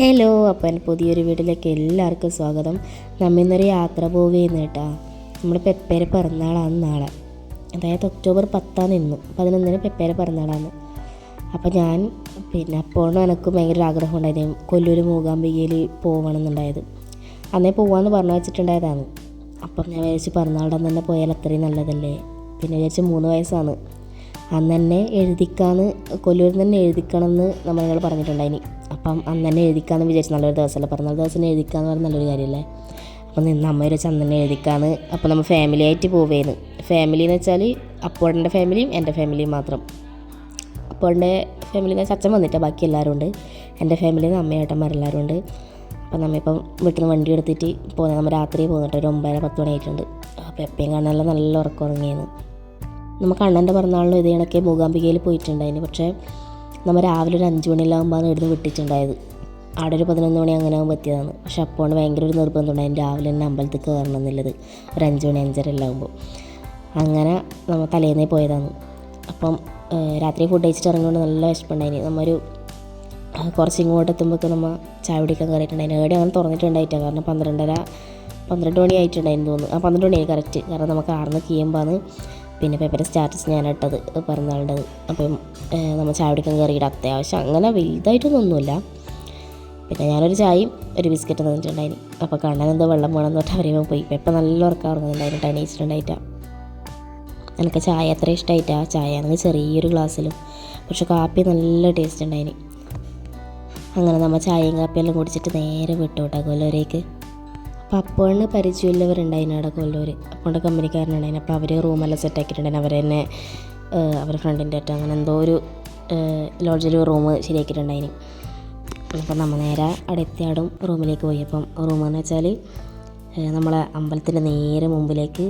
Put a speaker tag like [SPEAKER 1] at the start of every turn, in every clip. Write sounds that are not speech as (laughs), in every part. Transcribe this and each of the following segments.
[SPEAKER 1] Hello അപ്പൻ പുതിയൊരു വീട്ടിലേക്ക് എല്ലാവർക്കും സ്വാഗതം. നമ്മൾ ഇന്നൊരു യാത്ര പോവുകയെന്ന് കേട്ടാ. നമ്മുടെ പെപ്പേരെ പിറന്നാളാണ് നാളെ. അതായത് ഒക്ടോബർ പത്താം നിന്നു പതിനൊന്നിന് പെപ്പേരെ പിറന്നാളാണ്. അപ്പം ഞാൻ പിന്നെ അപ്പോഴും എനിക്ക് ഭയങ്കര ആഗ്രഹം ഉണ്ടായിരുന്നു. കൊല്ലൂർ മൂകാംബികയിൽ പോകണമെന്നുണ്ടായത് അന്നേ പോകാമെന്ന് പറഞ്ഞു വെച്ചിട്ടുണ്ടായതാണ്. അപ്പം ഞാൻ വിചാരിച്ച് പിറന്നാളുടെ തന്നെ പോയാൽ അത്രയും നല്ലതല്ലേ? പിന്നെ വിചാരിച്ച് മൂന്ന് വയസ്സാണ്. അന്ന് തന്നെ എഴുതിക്കാന്ന് കൊല്ലൂരിൽ തന്നെ എഴുതിക്കണമെന്ന് നമ്മൾ പറഞ്ഞിട്ടുണ്ടായിനി. അപ്പം അന്ന് തന്നെ എഴുതിക്കാന്ന് വിചാരിച്ചു നല്ലൊരു ദിവസമല്ലേ പിറന്നാൾ ദിവസം എഴുതിക്കാന്ന് പറഞ്ഞ നല്ലൊരു കാര്യമല്ലേ അപ്പം നിന്ന് അമ്മ ഒരു അന്ന് എഴുതിക്കാന്ന്. അപ്പം നമ്മൾ ഫാമിലി ആയിട്ട് പോവേന്ന്. ഫാമിലി എന്ന് വെച്ചാൽ അപ്പോഴന്റെ ഫാമിലിയും എന്റെ ഫാമിലിയും മാത്രം. അപ്പോഴന്റെ ഫാമിലി എന്ന് വെച്ചാൽ അച്ഛൻ വന്നിട്ടാ ബാക്കി എല്ലാവരും ഉണ്ട്. എന്റെ ഫാമിലിയിൽ നിന്ന് അമ്മയേട്ടന്മാരെല്ലാവരും ഉണ്ട്. അപ്പം നമ്മിപ്പം വീട്ടിൽ നിന്ന് വണ്ടി എടുത്തിട്ട് പോകുന്നത് നമ്മൾ രാത്രി പോകുന്നുണ്ട് ഒരു ഒമ്പതര പത്ത് മണി ആയിട്ടുണ്ട്. അപ്പോൾ എപ്പോഴും കാണാനുള്ള നല്ല ഉറക്കം ഉറങ്ങിയെന്ന്. നമുക്ക് അണ്ണന്റെ പിറന്നാളിന് ഇതേ കണക്കെ മൂകാംബികയിൽ പോയിട്ടുണ്ടായിരുന്നു. പക്ഷേ നമ്മൾ രാവിലെ ഒരു അഞ്ച് മണിയിലാകുമ്പോൾ ഇവിടുന്ന് വിട്ടിട്ടുണ്ടായത്. അവിടെ ഒരു പതിനൊന്ന് മണി അങ്ങനെ ആകുമ്പോൾ എത്തിയതാണ്. പക്ഷെ അപ്പോൾ ഭയങ്കര ഒരു നിർബന്ധം ഉണ്ടായിരുന്നു രാവിലെ തന്നെ അമ്പലത്തിൽ കയറണം എന്നുള്ളത്. ഒരു അഞ്ച് മണി അഞ്ചര എല്ലാം അങ്ങനെ നമ്മൾ തലേന്നേ പോയതാണ്. അപ്പം രാത്രി ഫുഡ് കഴിച്ചിട്ട് ഇറങ്ങിക്കൊണ്ട് നല്ല വിശപ്പുണ്ടായിന്. നമ്മൊരു കുറച്ച് ഇങ്ങോട്ട് എത്തുമ്പോഴൊക്കെ നമ്മൾ ചായ കുടിക്കാൻ കയറിയിട്ടുണ്ടായിരുന്നു ഏടെ അങ്ങനെ തുറന്നിട്ടുണ്ടായിട്ടാണ് കാരണം പന്ത്രണ്ടര പന്ത്രണ്ട് മണി ആയിട്ടുണ്ടായിരുന്നു തോന്നുന്നു. ആ പന്ത്രണ്ട് മണിയായി കറക്റ്റ് കാരണം നമുക്ക് ആർന്ന് കീയുമ്പോഴാണ് പിന്നെ പേപ്പറിന്റെ സ്റ്റാറ്റസ് ഞാൻ ഇട്ടത് പിറന്നാളുടേത് അപ്പം നമ്മൾ ചായ കുടിക്കാൻ കയറിയിട്ട് അത്യാവശ്യം. അങ്ങനെ വലുതായിട്ടൊന്നുമില്ല. പിന്നെ ഞാനൊരു ചായയും ഒരു ബിസ്ക്കറ്റ് തന്നിട്ടുണ്ടായിന്. അപ്പോൾ കണ്ണൻ എന്തോ വെള്ളം വേണം തൊട്ട് അവരെയും പോയി. ഇപ്പം നല്ല ഉറക്കം ഉറങ്ങുന്നുണ്ടായിരുന്നു എണീച്ചിട്ടുണ്ടായിട്ടാണ് എനിക്ക് ചായ അത്ര ഇഷ്ടമായിട്ടാ. ചായ ആണെങ്കിൽ ചെറിയൊരു ഗ്ലാസ്സിലും. പക്ഷെ കാപ്പി നല്ല ടേസ്റ്റ് ഉണ്ടായിന്. അങ്ങനെ നമ്മൾ ചായയും കാപ്പിയെല്ലാം കുടിച്ചിട്ട് നേരെ വിട്ടു കേട്ടോ കൊല്ലൂരേക്ക്. അപ്പോൾ അപ്പോഴിന് പരിചയമുള്ളവരുണ്ടായിരുന്നു അവിടെ കൊല്ലൂർ അപ്പോഴുടെ കമ്പനിക്കാരനുണ്ടായിരുന്നു. അപ്പോൾ അവർ റൂമെല്ലാം സെറ്റാക്കിയിട്ടുണ്ടായിരുന്നു തന്നെ ഏഹ്, അവരുടെ ഫ്രണ്ടിന്റെ ആയിട്ട് അങ്ങനെ എന്തോ ഒരു ലോഡ്ജിൽ റൂം ശരിയാക്കിയിട്ടുണ്ടായിരുന്നു അപ്പം നമ്മൾ നേരെ അവിടെ എത്തിയാടും റൂമിലേക്ക് പോയി. അപ്പം റൂം എന്ന് വെച്ചാൽ നമ്മളെ അമ്പലത്തിന്റെ നേരെ മുമ്പിലേക്ക്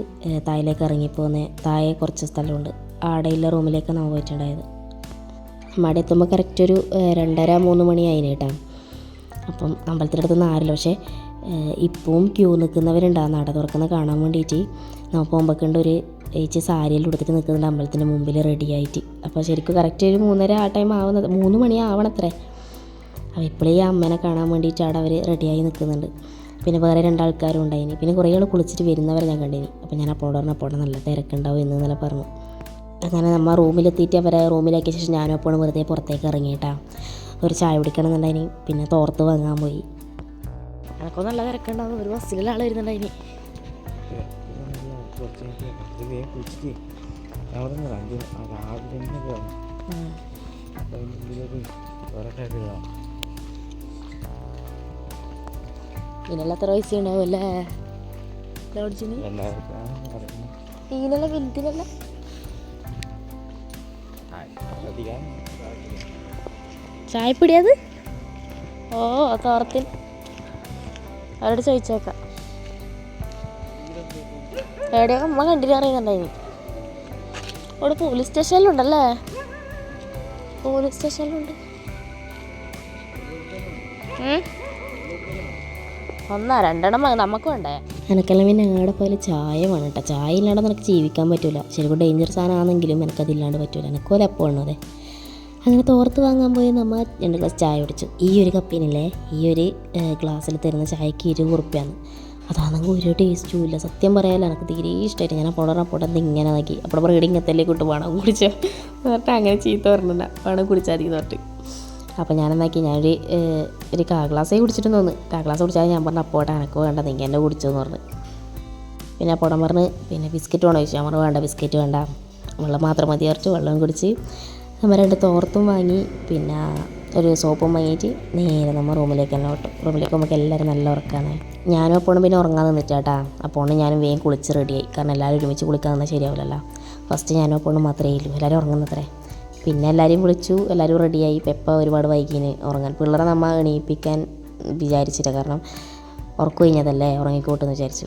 [SPEAKER 1] താഴേക്ക് ഇറങ്ങിപ്പോകുന്ന താഴെ കുറച്ച് സ്ഥലമുണ്ട്. ആടെയുള്ള റൂമിലേക്ക് നമ്മൾ പോയിട്ടുണ്ടായത്. അവിടെ എത്തുമ്പോൾ കറക്റ്റ് ഒരു രണ്ടര മൂന്ന് മണിയായിരുന്നു കേട്ടോ. അപ്പം അമ്പലത്തിന്റെ അടുത്ത് നിന്ന് ആരില്ല പക്ഷേ ഏഹ് ഇപ്പവും ക്യൂ നിൽക്കുന്നവരുണ്ട് ആ നട തുറക്കുന്ന കാണാൻ വേണ്ടിയിട്ട്. നമ്മൾ പോകുമ്പോഴേക്കുണ്ട് ഒരു ചേച്ചി സാരിയെല്ലാം ഉടുത്തിട്ട് നിൽക്കുന്നുണ്ട് അമ്പലത്തിന്റെ മുമ്പിൽ റെഡി ആയിട്ട്. അപ്പോൾ ശരിക്കും കറക്റ്റ് ഒരു മൂന്നര ആ ടൈം ആവുന്നത് മൂന്ന് മണി ആവണത്രേ. അപ്പോൾ ഇപ്പോഴേ ഈ അമ്മേനെ കാണാൻ വേണ്ടിയിട്ട് അവിടെ അവർ റെഡിയായി നിൽക്കുന്നുണ്ട്. പിന്നെ വേറെ രണ്ടാൾക്കാരും ഉണ്ടായിനി. പിന്നെ കുറേ ആൾ കുളിച്ചിട്ട് വരുന്നവരെ ഞാൻ കണ്ടിനി. അപ്പോൾ ഞാൻ അപ്പോഴോട് പറഞ്ഞു അപ്പോൾ നല്ല തിരക്കുണ്ടാവും എന്ന് തന്നെ പറഞ്ഞു. അങ്ങനെ നമ്മൾ റൂമിലെത്തിയിട്ട് അവരെ റൂമിലാക്കിയ ശേഷം ഞാനും അപ്പോഴും വെറുതെ പുറത്തേക്ക് ഇറങ്ങിയിട്ടാണ് ഒരു ചായ കുടിക്കണം എന്നുണ്ടായിനി പിന്നെ തോർത്ത് വാങ്ങാൻ പോയി. എനക്കോ നല്ല തിരക്കുണ്ടാവും. ഒരു ബസ്സിലുള്ള ആൾ വരുന്നുണ്ടായിനി ഇതിനെല്ലാം എത്ര പൈസ ഉണ്ടാവും അല്ലേ? ലോഡ്ജിന് ഇതിനെല്ലാം വലുതിനല്ല? ചായപ്പിടിയത് ഓ തോർത്തിൽ അവരോട് ചോദിച്ചേക്കാം. എവിടെയൊക്കെ അമ്മ കണ്ടിട്ട് അറിയുന്നുണ്ടായി അവിടെ പോലീസ് സ്റ്റേഷനിലുണ്ടല്ലേ പോലീസ് സ്റ്റേഷനിലുണ്ട്. ഒന്നാ രണ്ടെണ്ണം നമുക്ക് വേണ്ടേ? എനക്കെല്ലാം പിന്നെ ഞങ്ങളുടെ പോലെ ചായ വേണം കേട്ടോ ചായ ഇല്ലാണ്ട് നിനക്ക് ജീവിക്കാൻ പറ്റില്ല ശരിക്കും ഡേഞ്ചർ സാധനമാണെങ്കിലും എനിക്കതില്ലാണ്ട് പറ്റില്ല എനക്കോലെ എപ്പോഴാണ് അതെ അങ്ങനെ തോർത്ത് വാങ്ങാൻ പോയി നമ്മൾ രണ്ട് ഗ്ലാസ് ചായ കുടിച്ചു. ഈ ഒരു കപ്പിനില്ലേ ഈ ഒരു ഗ്ലാസ്സിൽ തരുന്ന ചായക്ക് ഇരുപത് ഉറുപ്പ്യാണ്. അതാണെങ്കിൽ ഒരു ടേസ്റ്റും ഇല്ല. സത്യം പറയാലോ എനിക്ക് തീരെ ഇഷ്ടമായിട്ട് ഞാൻ അപ്പോൾ പൊടന്ന് ഇങ്ങനെ നോക്കി അപ്പോൾ പറയും ഇങ്ങനത്തെ കൂട്ട് വേണം കുടിച്ചോ എന്നിട്ട് അങ്ങനെ ചീത്ത പറഞ്ഞില്ല. വേണം കുടിച്ചാൽ മതി എന്നിട്ട് അപ്പോൾ ഞാൻ എന്നാക്കി ഞാനൊരു ഒരു കാ ഗ്ലാസ്സേ കുടിച്ചിട്ട് തോന്നുന്നു കാ ഗ്ലാസ് കുടിച്ചാൽ ഞാൻ പറഞ്ഞു അപ്പോട്ടെ എനക്ക് വേണ്ട നീ എന്നെ കുടിച്ചെന്ന് പറഞ്ഞു. പിന്നെ അപ്പോടം പറഞ്ഞ് പിന്നെ ബിസ്ക്കറ്റ് വേണോ ചോദിച്ചു. ഞാൻ പറഞ്ഞു വേണ്ട ബിസ്ക്കറ്റ് വേണ്ട. വെള്ളം മാത്രം മതി കുറച്ച് വെള്ളം കുടിച്ച് നമ്മൾ രണ്ട് തോർത്തും വാങ്ങി പിന്നെ ഒരു സോപ്പും വാങ്ങിയിട്ട് നേരെ നമ്മൾ റൂമിലേക്ക് തന്നെ വിട്ടു. റൂമിലേക്ക് നമുക്ക് എല്ലാവരും നല്ല ഉറക്കാണ്. ഞാനും അപ്പോഴും പിന്നെ ഉറങ്ങാൻ നിന്നിട്ടാട്ടാ. അപ്പോഴും ഞാനും വേഗം കുളിച്ച് റെഡിയായി കാരണം എല്ലാവരും ഒരുമിച്ച് കുളിക്കാൻ നിന്നാൽ ശരിയാവില്ലല്ലോ. ഫസ്റ്റ് ഞാനും അപ്പോഴും മാത്രമേ ഇല്ലൂ എല്ലാവരും ഉറങ്ങുന്നത്രേ. പിന്നെ എല്ലാവരെയും വിളിച്ചു എല്ലാവരും റെഡിയായി പെപ്പ ഒരുപാട് വൈകിന് ഉറങ്ങാൻ. പിള്ളേരെ നമ്മൾ എണീപ്പിക്കാൻ വിചാരിച്ചില്ല കാരണം ഉറക്കം കഴിഞ്ഞതല്ലേ ഉറങ്ങിക്കോട്ടെന്ന് വിചാരിച്ചു.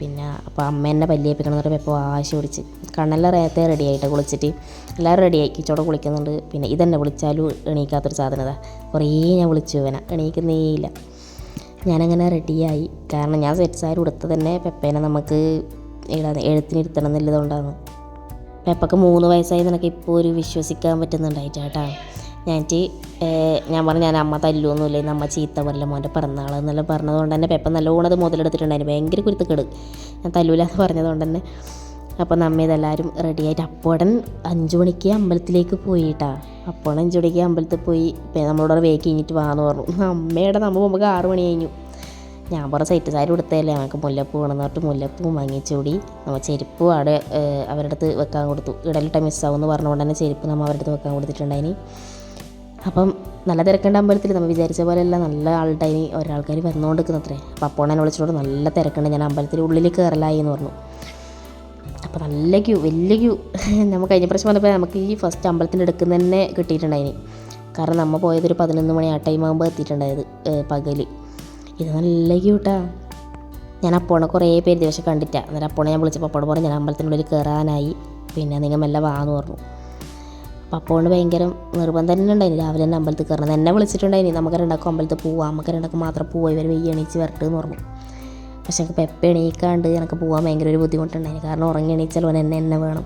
[SPEAKER 1] പിന്നെ അപ്പോൾ അമ്മ എന്നെ പല്ലിയേപ്പിക്കണം എന്ന് പറയുമ്പോൾ വാശി പിടിച്ച് കണ്ണെല്ലാം റേത്തേ റെഡി ആയിട്ട് കുളിച്ചിട്ട് എല്ലാവരും റെഡിയായി കിച്ചോടെ കുളിക്കുന്നുണ്ട്. പിന്നെ ഇതെന്നെ വിളിച്ചാലും എണീക്കാത്തൊരു സാധനത കുറേ ഞാൻ വിളിച്ചു ഇവനെ. എണീക്കുന്നേ ഇല്ല ഞാനങ്ങനെ റെഡിയായി കാരണം ഞാൻ സെറ്റ് സാരി ഉടുത്ത് തന്നെ പെപ്പേനെ നമുക്ക് എഴുത്തിനിരുത്തണം എന്നുള്ളതുകൊണ്ടാണ്. പെപ്പക്ക് മൂന്ന് വയസ്സായി നിനക്ക് ഇപ്പോൾ ഒരു വിശ്വസിക്കാൻ പറ്റുന്നുണ്ടായിട്ട് കേട്ടാ. ഞാനിട്ട് ഞാൻ പറഞ്ഞു ഞാൻ അമ്മ തല്ലുമൊന്നുമില്ല ഇന്ന് അമ്മ ചീത്ത പറയില്ല മോന്റെ പിറന്നാൾ പറഞ്ഞതുകൊണ്ട് തന്നെ പെപ്പം നല്ലോണം അത് മുതലെടുത്തിട്ടുണ്ടായിരുന്നു ഭയങ്കര കുരുത്തക്കേട്. ഞാൻ തല്ലൂല എന്ന് പറഞ്ഞതുകൊണ്ട് തന്നെ. അപ്പോൾ നമ്മ ഇതെല്ലാവരും റെഡിയായിട്ട് അപ്പോടൻ അഞ്ചു മണിക്ക് അമ്പലത്തിലേക്ക് പോയിട്ടാ. അപ്പോൾ അഞ്ചു മണിക്ക് അമ്പലത്തിൽ പോയി നമ്മളോട് വേക്ക് കഴിഞ്ഞിട്ട് വാന്ന് പറഞ്ഞു. അമ്മയുടെ നമ്മൾ പോകുമ്പോൾ ആറ് മണി കഴിഞ്ഞു. ഞാൻ പറഞ്ഞ സൈറ്റ് സാരി കൊടുത്തതല്ലേ ഞങ്ങൾക്ക് മുല്ലപ്പൂ വേണമെന്ന് പറഞ്ഞിട്ട് മുല്ലപ്പൂ വാങ്ങിച്ചൂടി നമ്മൾ ചെരുപ്പ് അവിടെ അവരുടെ അടുത്ത് വെക്കാൻ കൊടുത്തു. ഇടലിട്ട മിസ്സാവും എന്ന് പറഞ്ഞുകൊണ്ട് തന്നെ ചെരുപ്പ് നമ്മൾ അവരുടെ അടുത്ത് വെക്കാൻ കൊടുത്തിട്ടുണ്ടായിനി. അപ്പം നല്ല തിരക്കുണ്ട് അമ്പലത്തിൽ നമ്മൾ വിചാരിച്ച പോലെയല്ല നല്ല ആളുണ്ടായിനി ഒരാൾക്കാർ വന്നുകൊണ്ടിരിക്കുന്ന അത്രേ അപ്പം അപ്പോൾ എന്നെ വിളിച്ചിട്ട് നല്ല തിരക്കുണ്ട്. ഞാൻ അമ്പലത്തിൽ ഉള്ളിൽ കയറലായി എന്ന് പറഞ്ഞു. അപ്പോൾ നല്ല ക്യൂ വലിയ ക്യൂ. (laughs) നമ്മൾ കഴിഞ്ഞ പ്രാവശ്യം വന്നപ്പോൾ നമുക്ക് ഈ ഫസ്റ്റ് അമ്പലത്തിന്റെ എടുക്കുന്ന തന്നെ കിട്ടിയിട്ടുണ്ടായിനി. കാരണം നമ്മൾ പോയതൊരു പതിനൊന്ന് മണി ആ ടൈം ആകുമ്പോൾ എത്തിയിട്ടുണ്ടായത് പകൽ ഇത് നല്ല ക്യൂട്ടാ. ഞാൻ അപ്പോണെ കുറേ പേര് ദിവസം കണ്ടിട്ടാണ് അന്നേരം അപ്പോണെ ഞാൻ വിളിച്ചപ്പോൾ അപ്പോടെ പറഞ്ഞു ഞാൻ അമ്പലത്തിനുള്ളിൽ കയറാനായി. പിന്നെ നിങ്ങൾ മെല്ലെ വാന്ന് പറഞ്ഞു. അപ്പം അപ്പോണ്ട് ഭയങ്കര നിർബന്ധം തന്നെ ഉണ്ടായിരുന്നു രാവിലെ തന്നെ അമ്പലത്തിൽ കയറണം. എന്നെ വിളിച്ചിട്ടുണ്ടായിരുന്നു നമുക്ക് രണ്ടാക്കും അമ്പലത്തിൽ പോവാം. നമുക്ക് രണ്ടാക്കും മാത്രം പോവാം ഇവർ വെയ്യ എണീച്ച് വരട്ടെ എന്ന് പറഞ്ഞു. പക്ഷെ എനിക്ക് പെപ്പ എണീക്കാണ്ട് എനിക്ക് പോകാൻ ഭയങ്കര ഒരു ബുദ്ധിമുട്ടുണ്ടായിരുന്നു കാരണം ഉറങ്ങി എണീച്ചാൽ ഓൻ എന്നെ എന്നെ വേണം.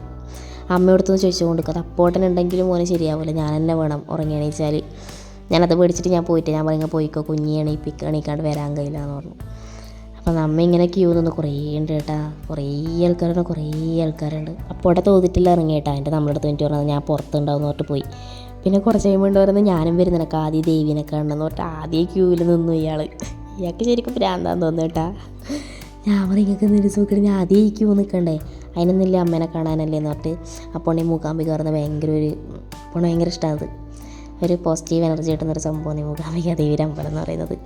[SPEAKER 1] അമ്മയോടത്തുനിന്ന് ചോദിച്ചു കൊടുക്കുക അപ്പോട്ടനുണ്ടെങ്കിലും മോനെ ശരിയാവില്ല ഞാൻ എന്നെ വേണം ഉറങ്ങി എണീച്ചാൽ ഞാനത് പേടിച്ചിട്ട് ഞാൻ പോയിട്ട്. ഞാൻ പറയുക പോയിക്കോ. കുഞ്ഞി എണീപ്പിക്ക. എണീക്കാണ്ട് വരാൻ കഴിയില്ല എന്ന് പറഞ്ഞു. അപ്പം നമ്മ ഇങ്ങനെ ക്യൂ നിന്ന് കുറേ ഉണ്ട് കേട്ടാ. കുറേ ആൾക്കാരുണ്ട് കുറേ ആൾക്കാരുണ്ട്. അപ്പോൾ അവിടെ തോന്നിട്ടില്ല ഇറങ്ങി കേട്ടാ എന്റെ നമ്മുടെ അടുത്ത് വേണ്ടി പറഞ്ഞത് ഞാൻ പുറത്തുണ്ടാവും പറഞ്ഞിട്ട് പോയി. പിന്നെ കുറച്ച് കഴിയുമ്പോൾ പറയുന്നത് ഞാനും വരുന്നതിനൊക്കെ ആദ്യം ദേവീനെ കാണണമെന്ന് പറഞ്ഞിട്ട് ആദ്യം ക്യൂവിൽ നിന്നു ഇയാൾ ഇയാൾക്ക് ശരിക്കും ഭ്രാന്താന്ന് തോന്നുന്നു കേട്ടാ. ഞാൻ ഇങ്ങൾക്ക് എന്തൊരു സുഖം ഞാൻ ആദ്യം ഈ ക്യൂ നിൽക്കണ്ടേ? അതിനൊന്നുമില്ല അമ്മേനെ കാണാനല്ലേ എന്ന് പറഞ്ഞിട്ട്. അപ്പോൾ ഈ മൂകാംബിക കയറുന്ന ഭയങ്കര ഒരു അപ്പോൾ ഭയങ്കര ഇഷ്ടമാണ് ഒരു പോസിറ്റീവ് എനർജി കിട്ടുന്നൊരു സംഭവം ഈ മൂകാംബിക അമ്പലം എന്ന് പറയുന്നത്.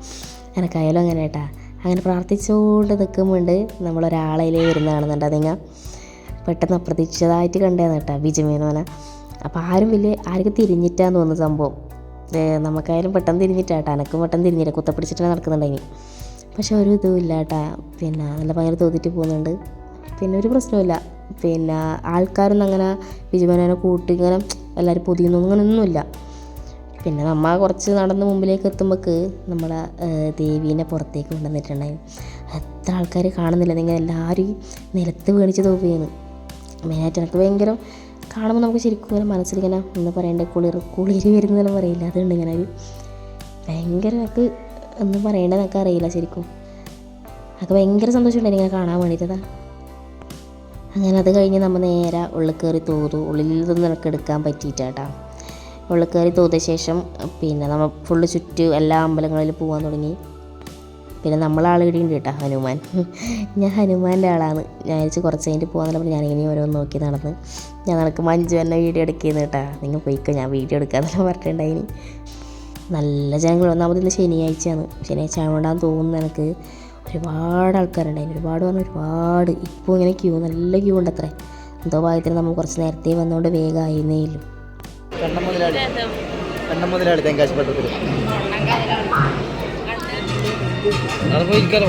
[SPEAKER 1] എനക്കായാലും അങ്ങനെ കേട്ടാ. അങ്ങനെ പ്രാർത്ഥിച്ചുകൊണ്ട് നിൽക്കുമ്പോണ്ട് നമ്മളൊരാളയിലേ വരുന്നതാണെന്നുണ്ട് അതിങ്ങ പെട്ടെന്ന് അപ്രതീക്ഷിതമായിട്ട് കണ്ടതാണ് കേട്ടോ ബിജുമേനോനെ അപ്പോൾ ആരും വലിയ ആർക്കും തിരിഞ്ഞിട്ടാന്ന് തോന്നുന്നു സംഭവം. നമുക്കായാലും പെട്ടെന്ന് തിരിഞ്ഞിട്ടാട്ടാ എനക്കും പെട്ടെന്ന് തിരിഞ്ഞില്ല. കുത്തപ്പിടിച്ചിട്ടാണ് നടക്കുന്നുണ്ടെങ്കിൽ പക്ഷെ ഒരു ഇതും ഇല്ല കേട്ടാ. പിന്നെ നല്ല ഭയങ്കര തോന്നിട്ട് പോകുന്നുണ്ട്. പിന്നെ ഒരു പ്രശ്നമില്ല പിന്നെ ആൾക്കാരൊന്നും അങ്ങനെ വിജയമേനോനെ കൂട്ടി ഇങ്ങനെ എല്ലാവരും പൊതിയുന്നു. അങ്ങനെയൊന്നുമില്ല. പിന്നെ നമ്മൾ കുറച്ച് നടന്ന് മുമ്പിലേക്ക് എത്തുമ്പോൾക്ക് നമ്മളെ ദേവീനെ പുറത്തേക്ക് കൊണ്ടുവന്നിട്ടുണ്ടായി. എത്ര ആൾക്കാർ കാണുന്നില്ല. നിങ്ങൾ എല്ലാവരും നിലത്ത് വീണിച്ച് തോപ്പിയാണ് മെയിനായിട്ട് എനിക്ക് ഭയങ്കര കാണുമ്പോൾ നമുക്ക് ശരിക്കും ഇങ്ങനെ മനസ്സിലിങ്ങനെ എന്താ പറയണ്ടേ കുളിർ കുളിർ വരുന്നതെല്ലാം പറയില്ല. അതുകൊണ്ട് ഇങ്ങനെ ഒരു ഭയങ്കര എനിക്ക് ഒന്നും പറയേണ്ടത് എനിക്ക് അറിയില്ല ശരിക്കും. എനിക്ക് ഭയങ്കര സന്തോഷമുണ്ട് ഇങ്ങനെ കാണാൻ വേണ്ടിയിട്ടതാ. അങ്ങനെ അത് കഴിഞ്ഞ് നമ്മൾ നേരെ ഉള്ളിൽ കയറി തോതു. ഉള്ളിൽ നിന്ന് നിനക്ക് എടുക്കാൻ പറ്റിയിട്ടാട്ടാ ഉള്ളിൽ തോതിയ ശേഷം പിന്നെ നമ്മൾ ഫുള്ള് ചുറ്റു എല്ലാ അമ്പലങ്ങളിലും പോകാൻ തുടങ്ങി. പിന്നെ നമ്മളാൾ ഇവിടെ ഉണ്ട് കേട്ടോ ഹനുമാൻ. ഞാൻ ഹനുമാന്റെ ആളാണ്. ഞാൻ വിചാരിച്ച് കുറച്ച് കഴിഞ്ഞിട്ട് പോകാന്നുള്ള ഞാൻ ഞാനിങ്ങനെ ഓരോന്ന് നോക്കി നടന്ന്. ഞാൻ നടക്ക് മഞ്ജു തന്നെ വീഡിയോ എടുക്കുന്നു കേട്ടോ. നിങ്ങൾ പോയിക്കോ ഞാൻ വീഡിയോ എടുക്കാന്നെല്ലാം പറഞ്ഞിട്ടുണ്ടായിനി നല്ല ജനങ്ങൾ. ഒന്നാമത് ഇന്ന് ശനിയാഴ്ചയാണ്. ശനിയാഴ്ച ആയതുകൊണ്ടാണ് തോന്നുന്നു എനിക്ക്. ഒരുപാട് ആൾക്കാരുണ്ടായിരുന്നു ഒരുപാട് പറഞ്ഞാൽ ഒരുപാട്. ഇപ്പോൾ ഇങ്ങനെ ക്യൂ നല്ല ക്യൂ ഉണ്ട് അത്രേ എന്തോ ഭാഗ്യത്തിന് നമ്മൾ കുറച്ച് നേരത്തെ വന്നുകൊണ്ട് വേഗം ആയിരുന്നേ ഇല്ലു
[SPEAKER 2] കണ്ണം മുതലാളി. കണ്ണം മുതലാളി തെങ്കാശി പട്ടത്തിൽ അവിടെ പോയി ഇരിക്കാലോ.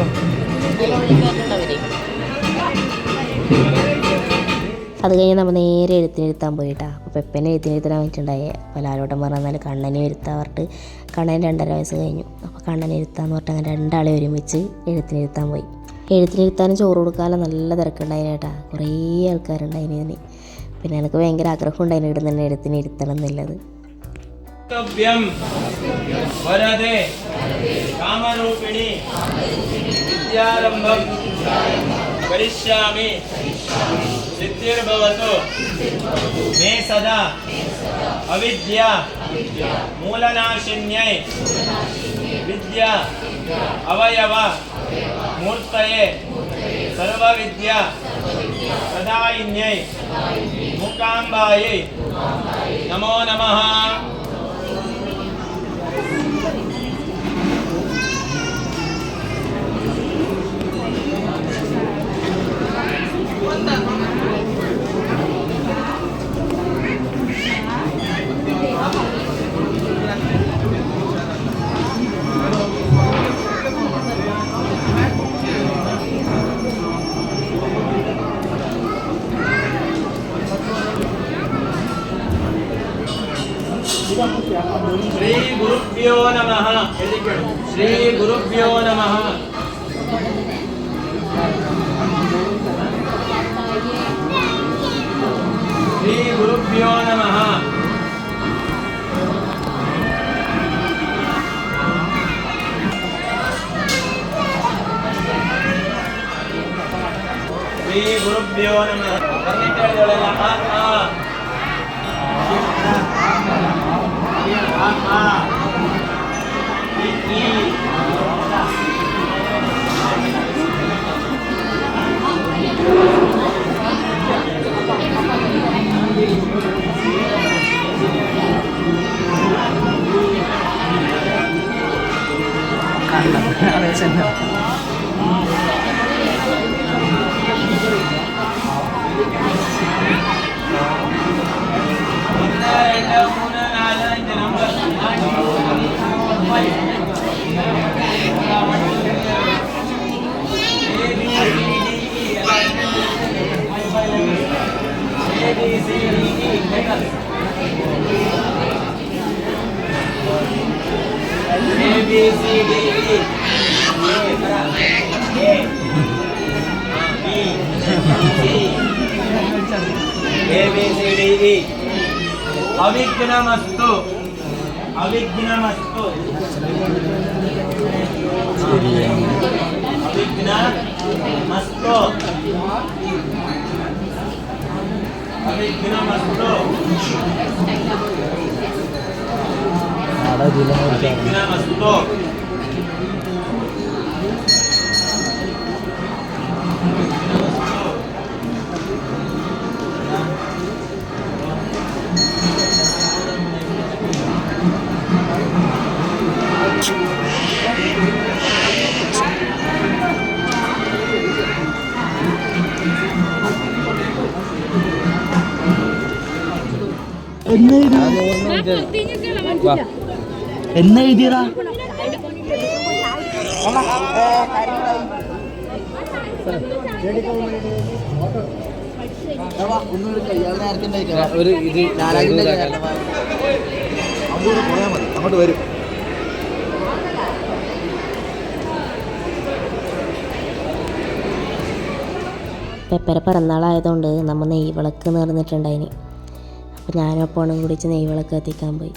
[SPEAKER 1] അത് കഴിഞ്ഞ് നമ്മൾ നേരെ എഴുത്തിനിരുത്താൻ പോയിട്ടാ. അപ്പോൾ പെപ്പനെ എഴുത്തിനിരുത്താൻ വേണ്ടിയിട്ടുണ്ടായേ അപ്പോൾ ലാലോട്ടം പറഞ്ഞാൽ കണ്ണനെ എഴുത്താൻ പറഞ്ഞിട്ട് കണ്ണൻ രണ്ടര വയസ്സ് കഴിഞ്ഞു. അപ്പോൾ കണ്ണനെ എഴുത്താന്ന് പറഞ്ഞിട്ട് അങ്ങനെ രണ്ടാളെ ഒരുമിച്ച് എഴുത്തിനിരുത്താൻ പോയി. എഴുത്തിനിരുത്താനും ചോറ് കൊടുക്കാനും നല്ല തിരക്കുണ്ടായിന് കേട്ടാ. കുറേ ആൾക്കാരുണ്ടായിന് ഇതിന്. പിന്നെ എനിക്ക് ഭയങ്കര ആഗ്രഹം ഉണ്ടായിരുന്നു ഇവിടെ തന്നെ എഴുത്തിന് ഇരുത്തണം എന്നുള്ളത്
[SPEAKER 3] कर्तव्यम वरदे कामरूपिणी विद्यारंभम करिष्यामि सिद्धिर्भवतु मे सदा अविद्या मूलनाशिन्यै विद्या अवयव मूर्तये సర్వ విద్య సదాయిన్యై ముక్కాంబాయై నమో నమ Thank श्री गुरुभ्यो नमः. श्री गुरुभ्यो नमः. श्री गुरुभ्यो नमः. श्री गुरुभ्यो नमः. ഒന്ന് രണ്ട് മൂന്ന് നാല്
[SPEAKER 2] എന്ന് എഴുതിയടാ ഒരു ഇത് അങ്ങോട്ട് വരും.
[SPEAKER 1] പെപ്പര പിറന്നാളായതുകൊണ്ട് നമ്മൾ നെയ്വിളക്ക് നേർന്നിട്ടുണ്ടായിന്. അപ്പോൾ ഞാനും അപ്പോണും കുടിച്ച് നെയ്വിളക്ക് കത്തിക്കാൻ പോയി.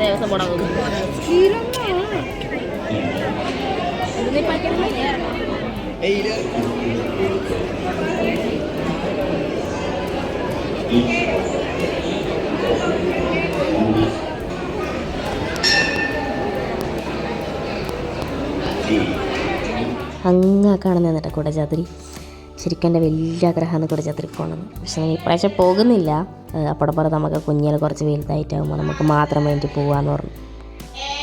[SPEAKER 1] ദേവസ്വം പോണ അങ്ങ് കാണുന്ന എന്നിട്ട് കുടജാതിരി ശരിക്കും എന്റെ വലിയ ആഗ്രഹമാണ് കുടജാതിരി പോകണം പക്ഷേ ഇപ്രാവശ്യം പോകുന്നില്ല. അപ്പടെ പുറത്ത് നമുക്ക് കുഞ്ഞിൽ കുറച്ച് വലുതായിട്ടാകുമ്പോൾ നമുക്ക് മാത്രം വേണ്ടി പോകാമെന്ന് പറഞ്ഞു.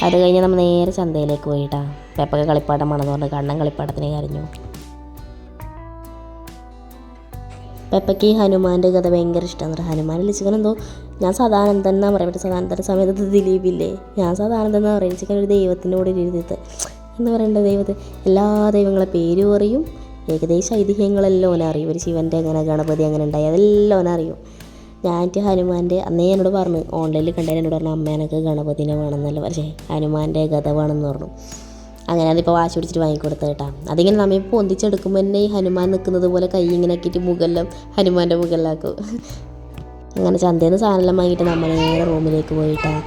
[SPEAKER 1] അത് കഴിഞ്ഞ് നമ്മൾ നേരെ ചന്തയിലേക്ക് പോയിട്ടാ. പെപ്പൊക്കെ കളിപ്പാട്ടം വേണമെന്ന് പറഞ്ഞ്. കണ്ണൻ കളിപ്പാട്ടത്തിന് കരഞ്ഞു. പെപ്പയ്ക്ക് ഹനുമാന്റെ കഥ ഭയങ്കര ഇഷ്ടമാണ്. ഹനുമാൻ ലിച്ചിക്കൻ എന്തോ ഞാൻ സദാനന്ദൻ എന്നാണ് പറയുന്നത് സദാനന്ദന്റെ സമയത്ത് ദിലീപില്ലേ? ഞാൻ സദാനന്ദൻ എന്നാണ് പറയുന്നത് ലിച്ചിക്കൻ ഒരു ദൈവത്തിന്റെ കൂടെ ഇരുന്നിട്ട് എന്ന് പറയേണ്ട ദൈവത്തെ എല്ലാ ദൈവങ്ങളെ പേരും അറിയും. ഏകദേശം ഐതിഹ്യങ്ങളെല്ലാം ഓനെ അറിയും. ഒരു ശിവന്റെ അങ്ങനെ ഗണപതി അങ്ങനെ ഉണ്ടായി. അതെല്ലാം ഓനെ അറിയും. ഞാനിട്ട് ഹനുമാന്റെ അന്നേ എന്നോട് പറഞ്ഞു ഓൺലൈനിൽ കണ്ടതിന് എന്നോട് പറഞ്ഞു അമ്മേനൊക്കെ ഗണപതിനെ വേണമെന്നല്ല പക്ഷേ ഹനുമാന്റെ ഗത വേണമെന്ന് പറഞ്ഞു. അങ്ങനെ അതിപ്പോൾ വാശി പിടിച്ചിട്ട് വാങ്ങിക്കൊടുത്ത കേട്ടാ. അതിങ്ങനെ നമ്മെ പൊന്തിച്ചെടുക്കുമ്പോൾ തന്നെ ഈ ഹനുമാൻ നിൽക്കുന്നത് പോലെ കൈ ഇങ്ങനെ ആക്കിയിട്ട് മുകളിലും ഹനുമാന്റെ മുകളിലാക്കും. അങ്ങനെ ചന്തയിൽ നിന്ന് സാധനമെല്ലാം വാങ്ങിയിട്ട് നമ്മൾ നേരെ റൂമിലേക്ക് പോയിട്ടാണ്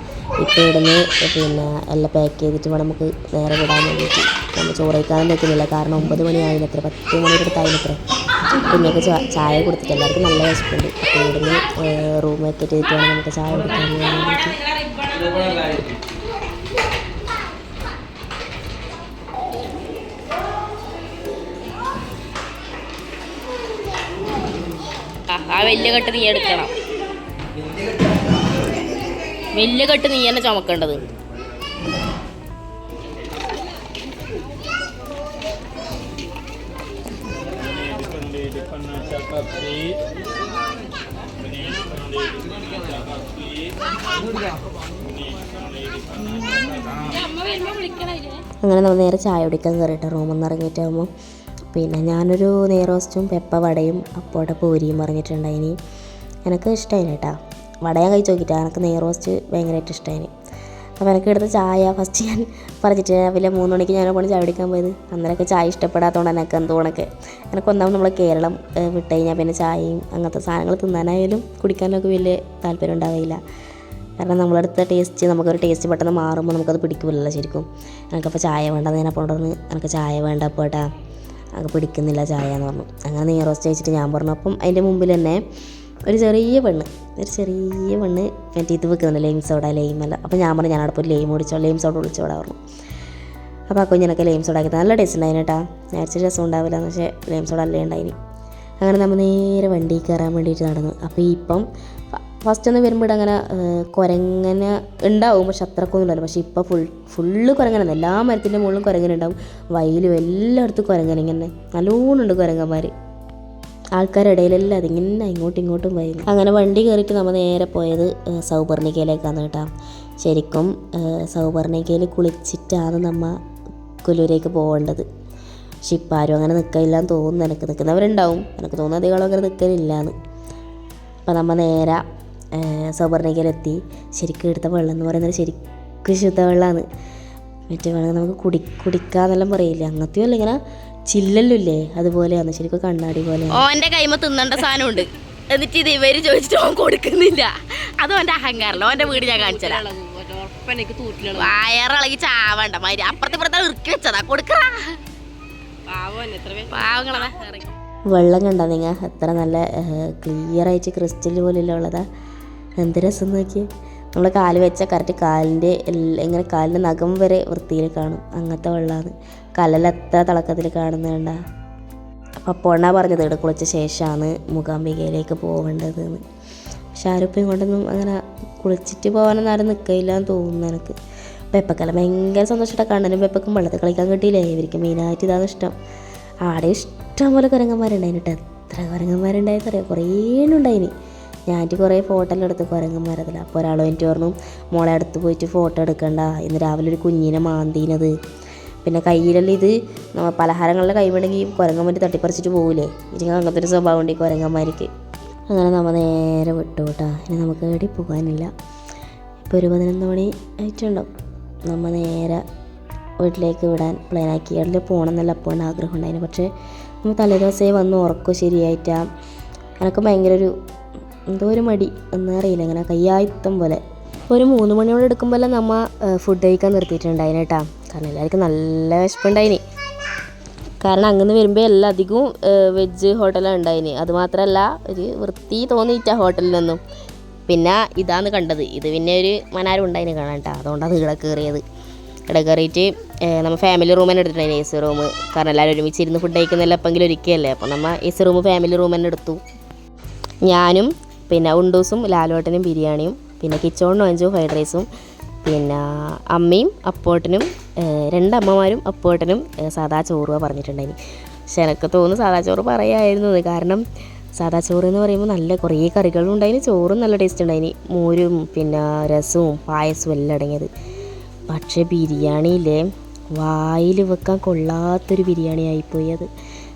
[SPEAKER 1] ഇപ്പോൾ ഇവിടുന്ന് പിന്നെ എല്ലാം പാക്ക് ചെയ്തിട്ട് വേണം നമുക്ക് നേരെ വിടാൻ വേണ്ടിയിട്ട്. നമ്മൾ ചോറ് കഴിക്കാനും പറ്റുന്നില്ല. കാരണം ഒമ്പത് മണിയായിനത്ര പത്ത് മണിയുടെ അടുത്തായിനത്ര കുഞ്ഞൊക്കെ ചാ- ചായ കൊടുത്തിട്ട് എല്ലാവർക്കും നല്ല വിശപ്പുണ്ട്. അപ്പോൾ ഇവിടുന്ന് റൂം വെക്കറ്റ് വേണം നമുക്ക് ചായ കൊടുക്കാൻ വേണ്ടിയിട്ട്.
[SPEAKER 4] ആ വലിയ കെട്ട് നീ എടുക്കണം. വലിയ കെട്ട് നീ തന്നെ ചുമക്കേണ്ടത്.
[SPEAKER 1] അങ്ങനെ നമ്മൾ നേരെ ചായ കുടിക്കാൻ കയറിയിട്ട് റൂമിൽ നിന്ന് ഇറങ്ങിയിട്ടാകുമ്പോൾ പിന്നെ ഞാനൊരു നെയ്റോസ്റ്റും പെപ്പ വടയും അപ്പോടെ പൂരിയും പറഞ്ഞിട്ടുണ്ടായിനി. എനിക്ക് ഇഷ്ടമായി കേട്ടോ. വട ഞാൻ കഴിച്ച് നോക്കിയിട്ട്. എനിക്ക് നെയ് റോസ്റ്റ് ഭയങ്കരമായിട്ട് ഇഷ്ടമായി അപ്പോൾ എനിക്ക് എടുത്ത ചായ ഫസ്റ്റ് ഞാൻ പറഞ്ഞിട്ട് രാവിലെ മൂന്ന് മണിക്ക് ഞാൻ പോണ ചായ കുടിക്കാൻ പോയത്. അന്നേരമൊക്കെ ചായ ഇഷ്ടപ്പെടാത്തതുകൊണ്ട് എനിക്ക് എന്തോണൊക്കെ എനിക്ക് ഒന്നാമത് നമ്മൾ കേരളം വിട്ട് കഴിഞ്ഞാൽ പിന്നെ ചായയും അങ്ങനത്തെ സാധനങ്ങൾ തിന്നാനായാലും കുടിക്കാനൊക്കെ വലിയ താല്പര്യം ഉണ്ടാവില്ല കാരണം നമ്മളെടുത്ത ടേസ്റ്റ് നമുക്കൊരു ടേസ്റ്റ് പെട്ടെന്ന് മാറുമ്പോൾ നമുക്കത് പിടിക്കില്ലല്ലോ ശരിക്കും. എനിക്കപ്പോൾ ചായ വേണ്ട ഞാൻ അപ്പോൾ ഉണ്ടെന്ന് എനിക്ക് ചായ വേണ്ട പോട്ടാ അങ്ങ് പിടിക്കുന്നില്ല ചായ എന്ന് പറഞ്ഞു. അങ്ങനെ നെയ് റോസ്റ്റ് കഴിച്ചിട്ട് ഞാൻ പറഞ്ഞു അപ്പം അതിന്റെ മുമ്പിൽ തന്നെ ഒരു ചെറിയ പെണ്ണ്. ഒരു ചെറിയ പെണ്ണ് മറ്റേ ഇത് വെക്കുന്നുണ്ട് ലെയിം സോഡ ലെയിമല്ല അപ്പോൾ ഞാൻ പറഞ്ഞു ഞാനവിടെ പോയി ലെയിം ഓടിച്ചോ ലൈം സോഡ വിളിച്ചോടാ പറഞ്ഞു. അപ്പോൾ ആ കുഞ്ഞിനൊക്കെ ലെയിംസ് സോഡ നല്ല ടേസ്റ്റ് ഉണ്ടായിന് കേട്ടാ നേരത്തെ രസം ഉണ്ടാവില്ല പക്ഷേ ലെയിംസ് സോഡ അല്ലേ ഉണ്ടായിന്. അങ്ങനെ നമ്മൾ നേരെ വണ്ടി കയറാൻ വേണ്ടിയിട്ട് നടന്നു. അപ്പോൾ ഇപ്പം ഫസ്റ്റ് ഒന്ന് വരുമ്പോൾ അങ്ങനെ കുരങ്ങനെ ഉണ്ടാവും. പക്ഷെ അത്രക്കൊന്നും ഇല്ലല്ലോ. പക്ഷേ ഇപ്പോൾ ഫുൾ ഫുള്ള് കുരങ്ങനാണ് എല്ലാ മരത്തിന്റെ മുകളിലും കുരങ്ങനുണ്ടാവും. വയലും എല്ലായിടത്തും കുരങ്ങനെ ഇങ്ങനെ നല്ലോണം ഉണ്ട് കുരങ്ങന്മാർ ആൾക്കാരുടെ ഇടയിലെല്ലാം അതിങ്ങനെ ഇങ്ങോട്ടും ഇങ്ങോട്ടും വരുന്നു. അങ്ങനെ വണ്ടി കയറിയിട്ട് നമ്മൾ നേരെ പോയത് സൗപർണികയിലേക്കാണ് കേട്ടോ. ശരിക്കും സൗപർണികയിൽ കുളിച്ചിട്ടാണ് നമ്മൾ കുലൂരേക്ക് പോകേണ്ടത്. പക്ഷെ ഇപ്പം ആരും അങ്ങനെ നിൽക്കില്ലാന്ന് തോന്നുന്നു. എനിക്ക് നിൽക്കുന്നവരുണ്ടാവും. എനിക്ക് തോന്നുന്നു അധികം അങ്ങനെ നിൽക്കലില്ലാന്ന്. അപ്പം നമ്മൾ നേരെ സൗപർണികയിലെത്തി. ശരിക്കും എടുത്ത വെള്ളം എന്ന് പറയുന്നത് ശരിക്കും ശുദ്ധവെള്ളമാണ് മറ്റേ വെള്ളം നമുക്ക് കുടി കുടിക്കാന്നെല്ലാം പറയില്ല അങ്ങനത്തെയും അല്ല ഇങ്ങനെ ചില്ലല്ലില്ലേ? അതുപോലെയാണ്. ശരിക്കും കണ്ണാടി പോലെ
[SPEAKER 4] ഓന്റെ കൈമ തിന്നേണ്ട സാധനമുണ്ട്. എന്നിട്ട് ഇത് ഇവർ ചോദിച്ചിട്ട് ഓൻ കൊടുക്കുന്നില്ല. അത് ഓന്റെ അഹങ്കാരല്ലോ ഓന്റെ വീട് ഞാൻ കാണിച്ചതാ. വയറിളകി ചാവണ്ട മാതിരി. അപ്പുറത്തെ ഇപ്പുറത്തെ ഇറുക്കി വെച്ചതാ. കൊടുക്കറാ
[SPEAKER 1] വെള്ളം കണ്ടാ നിങ്ങ? എത്ര നല്ല ക്ലിയർ ആയിട്ട് ക്രിസ്റ്റൽ പോലെയുള്ള ഉള്ളതാ. എന്ത് രസം നോക്കിയേ. നമ്മൾ കാൽ വെച്ചാൽ കറക്റ്റ് കാലിന്റെ ഇങ്ങനെ കാലിന്റെ നഖം വരെ വൃത്തിയിൽ കാണും. അങ്ങനത്തെ വെള്ളമാണ് കല്ലിൽ എത്ര തിളക്കത്തിൽ കാണുന്നുണ്ട അപ്പം പൊണ്ണ പറഞ്ഞത് ഇവിടെ കുളിച്ച ശേഷമാണ് മൂകാംബികയിലേക്ക് പോകേണ്ടത് എന്ന് പക്ഷെ ആരും കൊണ്ടൊന്നും അങ്ങനെ കുളിച്ചിട്ട് പോകാനൊന്നും ആരും നിൽക്കില്ല എന്ന് തോന്നുന്നു എനിക്ക്. പെപ്പക്കല ഭയങ്കര സന്തോഷമായിട്ട് കണ്ണനും പെപ്പക്കും വെള്ളത്തിൽ കളിക്കാൻ കിട്ടിയില്ലേ? ഇവർക്ക് മെയിനായിട്ട് ഇതാണ് ഇഷ്ടം. ആടെ ഇഷ്ടം പോലെ കുരങ്ങന്മാരുണ്ടായിന് എത്ര കുരങ്ങന്മാരുണ്ടായെന്നറിയാം? കുറേ ഉണ്ടായിന് ഞാനിട്ട് കുറേ ഫോട്ടോ എല്ലാം എടുത്ത് കുരങ്ങന്മാരതിൽ അപ്പോൾ ഒരാൾ എനിക്ക് പറഞ്ഞു മോളെ അടുത്ത് പോയിട്ട് ഫോട്ടോ എടുക്കണ്ട. ഇന്ന് രാവിലെ ഒരു കുഞ്ഞിനെ മാന്തീനത്. പിന്നെ കയ്യിലുള്ള ഇത് പലഹാരങ്ങളുടെ കൈവിടെങ്കിൽ കുരങ്ങന്മാർ തട്ടിപ്പറിച്ചിട്ട് പോകില്ലേ ഇതിന് അങ്ങനത്തെ ഒരു സ്വഭാവം ഉണ്ട് ഈ കുരങ്ങന്മാർക്ക്. അങ്ങനെ നമ്മൾ നേരെ വിട്ടു കേട്ടോ. ഇനി നമുക്ക് എവിടെ പോകാനില്ല. ഇപ്പോൾ ഒരു പതിനൊന്ന് മണി ആയിട്ടുണ്ടാവും. നമ്മൾ നേരെ വീട്ടിലേക്ക് വിടാൻ പ്ലാനാക്കി അതിൽ പോകണം എന്നല്ല അപ്പോഴും ആഗ്രഹം ഉണ്ടായിരുന്നു പക്ഷേ നമ്മൾ തലേദിവസമേ വന്ന് ഉറക്കം ശരിയായിട്ടാ. എനിക്ക് ഭയങ്കര ഒരു എന്തോ ഒരു മടി ഒന്നും അറിയില്ല. ഇങ്ങനെ കയ്യായുത്തം പോലെ. ഒരു മൂന്ന് മണിയോടെ എടുക്കുമ്പോൾ നമ്മൾ ഫുഡ് കഴിക്കാൻ നിർത്തിയിട്ടുണ്ടായിരുന്നു കേട്ടാ. കാരണം എല്ലാവർക്കും നല്ല വിശപ്പുണ്ടായിനി. കാരണം അങ്ങനെ വരുമ്പോൾ എല്ലാം അധികവും വെജ് ഹോട്ടലാണ് ഉണ്ടായിന്. അതുമാത്രമല്ല ഒരു വൃത്തി തോന്നിയിട്ട ഹോട്ടലിൽ നിന്നും. പിന്നെ ഇതാണ് കണ്ടത്. ഇത് പിന്നെ ഒരു മനാരം ഉണ്ടായിന് കാണാൻ കേട്ടോ. അതുകൊണ്ടാണ് ഇവിടെ കയറിയത് ഇവിടെ കയറിയിട്ട് നമ്മൾ ഫാമിലി റൂം തന്നെ എടുത്തിട്ടുണ്ടായിരുന്നു എ സി റൂം കാരണം എല്ലാവരും ഒരുമിച്ച് ഇരുന്ന് ഫുഡ് കഴിക്കുന്നില്ല എപ്പെങ്കിലും ഒരിക്കലല്ലേ അപ്പോൾ നമ്മൾ A C room family room തന്നെ എടുത്തു. ഞാനും പിന്നെ ഉണ്ടൂസും ലാലോട്ടനും ബിരിയാണിയും പിന്നെ കിച്ചോണിനും അഞ്ചും ഫ്രൈഡ് റൈസും പിന്നെ അമ്മയും അപ്പോട്ടനും രണ്ടമ്മമാരും അപ്പോട്ടനും സാദാ ചോറുക പറഞ്ഞിട്ടുണ്ടായിന്. പക്ഷെ എനിക്ക് തോന്നുന്നു സാദാ ചോറ് പറയായിരുന്നു കാരണം സാദാ ചോറ് എന്ന് പറയുമ്പോൾ നല്ല കുറേ കറികളും ഉണ്ടായിന്. ചോറും നല്ല ടേസ്റ്റ് ഉണ്ടായിന്. മോരും പിന്നെ രസവും പായസവും എല്ലാം അടങ്ങിയത്. പക്ഷേ ബിരിയാണിയിലെ വായിൽ വെക്കാൻ കൊള്ളാത്തൊരു ബിരിയാണി ആയിപ്പോയി അത്.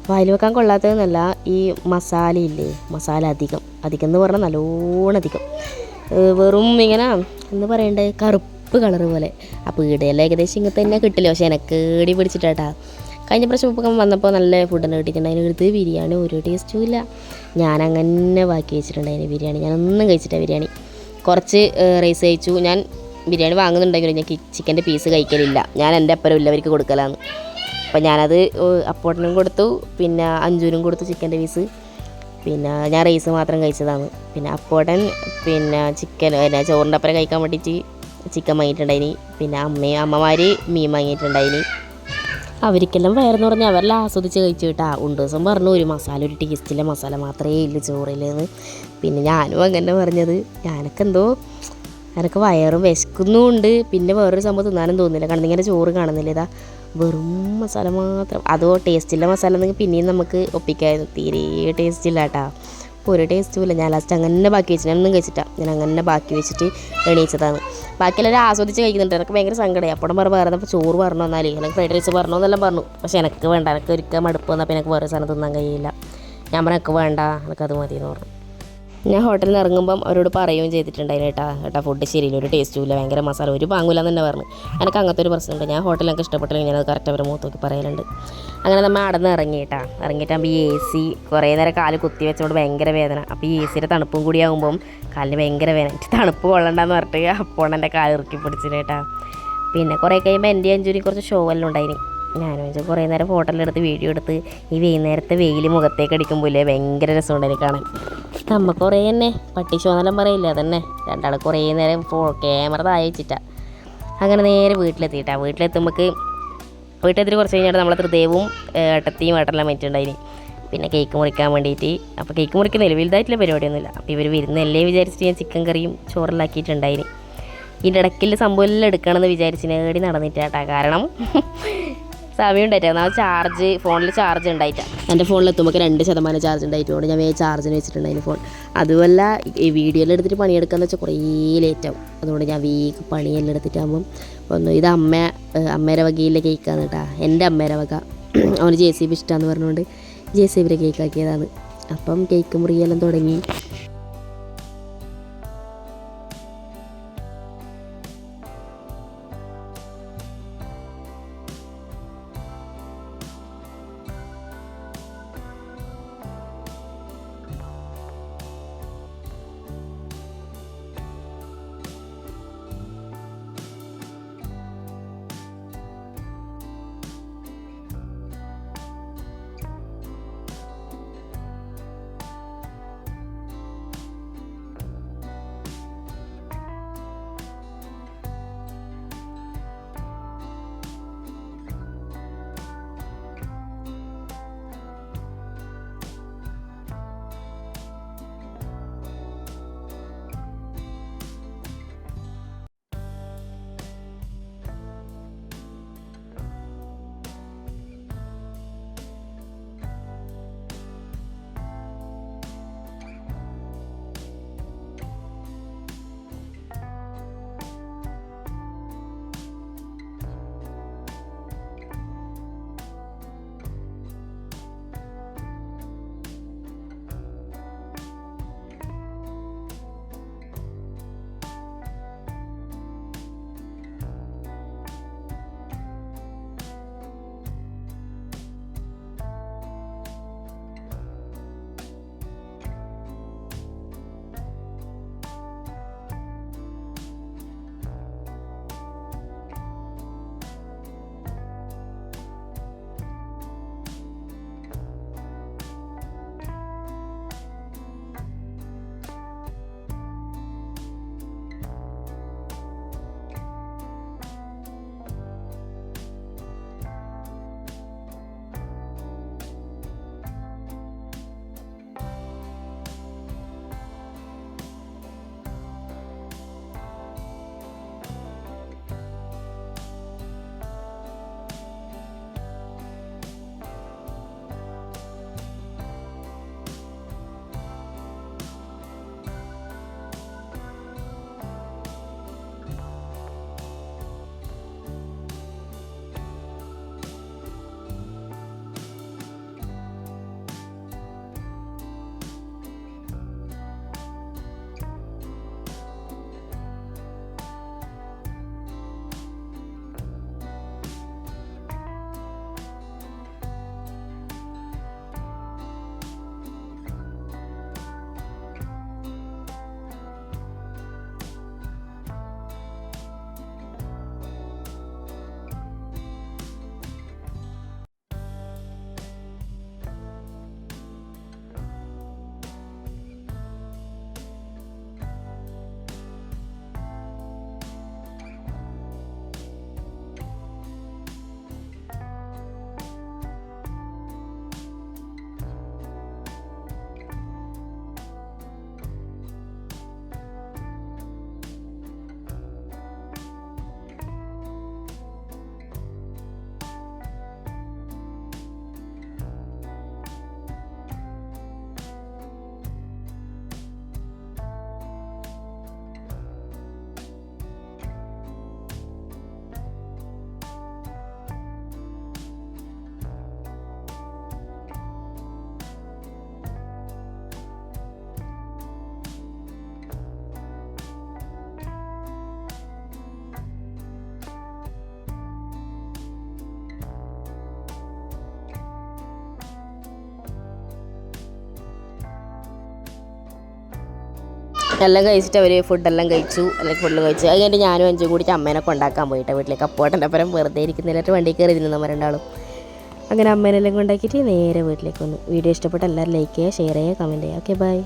[SPEAKER 1] വായിൽ വെക്കാൻ കൊള്ളാത്തതെന്നല്ല ഈ മസാലയില്ലേ? മസാല അധികം. അധികം എന്ന് പറഞ്ഞാൽ നല്ലോണം അധികം. വെറും ഇങ്ങനെ എന്ന് പറയണ്ടേ? കറുപ്പ് കളറ് പോലെ. അപ്പോൾ ഈടെയെല്ലാം ഏകദേശം ഇങ്ങനെ തന്നെ കിട്ടില്ല? പക്ഷേ എനിക്ക് ഏടി പിടിച്ചിട്ടാട്ടാ. കഴിഞ്ഞ പ്രാവശ്യം ഉപ്പൊക്കെ വന്നപ്പോൾ നല്ല ഫുഡെല്ലാം കിട്ടിയിട്ടുണ്ട് അതിന് എടുത്ത് ബിരിയാണി ഒരു ടേസ്റ്റും ഇല്ല. ഞാൻ അങ്ങനെ ബാക്കി വെച്ചിട്ടുണ്ട് വെച്ചിട്ടുണ്ടായിരുന്നു ബിരിയാണി. ഞാനൊന്നും കഴിച്ചിട്ടില്ല ബിരിയാണി. കുറച്ച് റൈസ് കഴിച്ചു. ഞാൻ ബിരിയാണി വാങ്ങുന്നുണ്ടെങ്കിലും ഞാൻ ചിക്കന്റെ പീസ് കഴിക്കലില്ല. ഞാൻ എന്റെ അപ്പരം ഇല്ലവർക്ക് കൊടുക്കലാണ് അപ്പം ഞാനത് അപ്പോട്ടനും കൊടുത്തു. പിന്നെ അഞ്ചൂനും കൊടുത്തു ചിക്കന്റെ പീസ് പിന്നെ ഞാൻ റൈസ് മാത്രം കഴിച്ചതാണ്. പിന്നെ അപ്പോട്ടൻ പിന്നെ ചിക്കൻ ചോറിന്റെ അപ്പുറം കഴിക്കാൻ വേണ്ടിയിട്ട് ചിക്കൻ വാങ്ങിയിട്ടുണ്ടായിനി. പിന്നെ അമ്മയും അമ്മമാർ മീൻ വാങ്ങിയിട്ടുണ്ടായിനി. അവർക്കെല്ലാം വയറെന്ന് പറഞ്ഞാൽ അവരെല്ലാം ആസ്വദിച്ച് കഴിച്ചു കേട്ടാ. ഉണ്ട് ദിവസം പറഞ്ഞു ഒരു മസാല ഒരു ടേസ്റ്റിലെ മസാല മാത്രമേ ഇല്ല ചോറിലെന്ന് പിന്നെ ഞാനും അങ്ങനെ പറഞ്ഞത്. ഞാനൊക്കെ എന്തോ വയറും വിശക്കുന്നുമുണ്ട്. പിന്നെ വേറൊരു സംഭവം തിന്നാനും തോന്നുന്നില്ല കാരണം ഇങ്ങനെ ചോറ് കാണുന്നില്ല ഇതാ. വെറും മസാല മാത്രം. അതോ ടേസ്റ്റിലെ മസാല എന്നെങ്കിൽ പിന്നെയും നമുക്ക് ഒപ്പിക്കായിരുന്നു തീരെ ടേസ്റ്റ് ഇല്ല കേട്ടാ ഒരു ടേസ്റ്റും ഇല്ല. ഞാൻ ലാസ്റ്റ് അങ്ങനെ ബാക്കി വെച്ചിട്ട് ഞാനൊന്നും കഴിച്ചിട്ടാണ് ഞാൻ അങ്ങനെ ബാക്കി വെച്ചിട്ട് എണീച്ചതാണ്. ബാക്കിയെല്ലാവരും ആസ്വദിച്ച് കഴിക്കുന്നുണ്ട്. എനിക്ക് ഭയങ്കര സങ്കടമായി അപ്പോഴും പറഞ്ഞ വേറെ ചോറ് പറഞ്ഞു എന്നാൽ എനിക്ക് ഫ്രൈഡ് റൈസ് പറഞ്ഞു എന്നെല്ലാം പറഞ്ഞു. പക്ഷേ എനിക്ക് വേണ്ട. എനിക്ക് ഒരിക്കൽ മടുപ്പ് വന്നാൽ പിന്നെ എനിക്ക് വേറെ സാധനം തിന്നാൻ കഴിയില്ല. ഞാൻ പറഞ്ഞു എനിക്ക് വേണ്ട. എനിക്കത് മതി എന്ന് പറഞ്ഞു. ഞാൻ ഹോട്ടലിൽ ഇറങ്ങുമ്പം അവരോട് പറയുകയും ചെയ്തിട്ടുണ്ടായിരുന്നു ഏട്ടാ ഏട്ടാ ഫുഡ് ശരിയില്ല ഒരു ടേസ്റ്റും ഇല്ല ഭയങ്കര മസാല ഒരു പാങ്ങൂല എന്ന് തന്നെ പറഞ്ഞു. എനിക്ക് അങ്ങനത്തെ ഒരു പ്രശ്നമുണ്ട് ഞാൻ ഹോട്ടലിൽ എനിക്ക് ഇഷ്ടപ്പെട്ടില്ലെങ്കിൽ ഞാനത് കറക്റ്റ് അവരെ മുഖത്ത് നോക്കി പറയലുണ്ട്. അങ്ങനെ നമ്മൾ അവിടെ നിന്ന് ഇറങ്ങി കേട്ടാ. ഇറങ്ങിയിട്ടാകുമ്പോൾ ഈ എ സി കുറേ നേരം കാൽ കുത്തി വെച്ചോണ്ട് ഭയങ്കര വേദന. അപ്പോൾ ഈ എ സിയുടെ തണുപ്പും കൂടി ആകുമ്പം കാലിന് ഭയങ്കര വേദന. തണുപ്പ് കൊള്ളണ്ടെന്ന് പറഞ്ഞിട്ട് അപ്പോൾ എന്റെ കാൽ ഇറുക്കി പിടിച്ചിട്ട് കേട്ടാ. പിന്നെ കുറേ കഴിയുമ്പോൾ എന്റെ അഞ്ചൂരി കുറച്ച് ഷോ എല്ലാം ഉണ്ടായിന്. ഞാനും വെച്ചാൽ കുറേ നേരം ഫോട്ടോയിലെടുത്ത് വീഡിയോ എടുത്ത് ഈ വൈകുന്നേരത്തെ വെയിൽ മുഖത്തേക്ക് അടിക്കുമ്പോൾ ഇല്ലേ ഭയങ്കര രസമുണ്ട് എനിക്ക് കാണാൻ. നമ്മ കുറേ തന്നെ പട്ടി ഷോ പറയില്ല അതന്നെ. രണ്ടാൾ കുറേ നേരം ഫോ ക്യാമറ താഴെ വെച്ചിട്ടാണ് അങ്ങനെ നേരെ വീട്ടിലെത്തിയിട്ടാ. വീട്ടിലെത്തുമ്പോൾ വീട്ടിലെത്തിയിട്ട് കുറച്ച് കഴിഞ്ഞിട്ട് നമ്മളെ ഹൃദയവും ഏട്ടത്തിയും ഏട്ടെല്ലാം മറ്റുണ്ടായിരുന്നു പിന്നെ കേക്ക് മുറിക്കാൻ വേണ്ടിയിട്ട് അപ്പോൾ കേക്ക് മുറിക്കുന്നില്ല വലുതായിട്ടുള്ള പരിപാടിയൊന്നുമില്ല. അപ്പോൾ ഇവർ വരുന്നല്ലേ വിചാരിച്ചിട്ട് ഞാൻ ചിക്കൻ കറിയും ചോറിലാക്കിയിട്ടുണ്ടായിന്. ഇതിന്റെ ഇടയ്ക്കിൽ സംഭവം എല്ലാം എടുക്കണമെന്ന് വിചാരിച്ചിനേടി നടന്നിട്ടാട്ടാ. കാരണം സമയം ഉണ്ടായിട്ടായിരുന്നു ആ ചാർജ് ഫോണിൽ ചാർജ് ഉണ്ടായിട്ടാ. എന്റെ ഫോണിൽ എത്തുമ്പോൾ രണ്ട് ശതമാനം ചാർജ് ഉണ്ടായിട്ടുണ്ട്. ഞാൻ വേഗം ചാർജിന് വെച്ചിട്ടുണ്ടായിരുന്നു ഫോൺ അതുമല്ല ഈ വീഡിയോയിൽ എടുത്തിട്ട് പണിയെടുക്കാന്ന് വെച്ചാൽ കുറേ ലേറ്റ് ആവും. അതുകൊണ്ട് ഞാൻ വേഗം പണിയെല്ലാം എടുത്തിട്ടാകുമ്പം ഒന്ന് ഇത് അമ്മ അമ്മേരെ വകയിലെ കേക്കാണ് കേട്ടാ. എന്റെ അമ്മേരെ വക. അവന് ജെ സി ബി ഇഷ്ടമാണെന്ന് പറഞ്ഞുകൊണ്ട് ജെ സി ബിയുടെ കേക്കാക്കിയതാണ് അപ്പം കേക്ക് മുറിയെല്ലാം തുടങ്ങി. എല്ലാം കഴിച്ചിട്ട് അവർ ഫുഡെല്ലാം കഴിച്ചു. അല്ലെങ്കിൽ ഫുഡ് കഴിച്ചു. അത് കഴിഞ്ഞിട്ട് ഞാനും അഞ്ചും കൂടി അമ്മേനെ കൊണ്ടാക്കാൻ പോയിട്ട് വീട്ടിലേക്ക്. അപ്പോട്ടന്റെ അപ്പുറം വെറുതെ ഇരിക്കുന്നില്ലായിട്ട് വണ്ടി കയറി ഇരുന്ന് നമ്മൾ രണ്ടാളും. അങ്ങനെ അമ്മേനെല്ലാം കൊണ്ടാക്കിയിട്ട് നേരെ വീട്ടിലേക്ക് വന്നു. വീഡിയോ ഇഷ്ടപ്പെട്ട എല്ലാവരും ലൈക്ക് ചെയ്യുക ഷെയർ ചെയ്യുക കമന്റ് ചെയ്യുക. Okay bye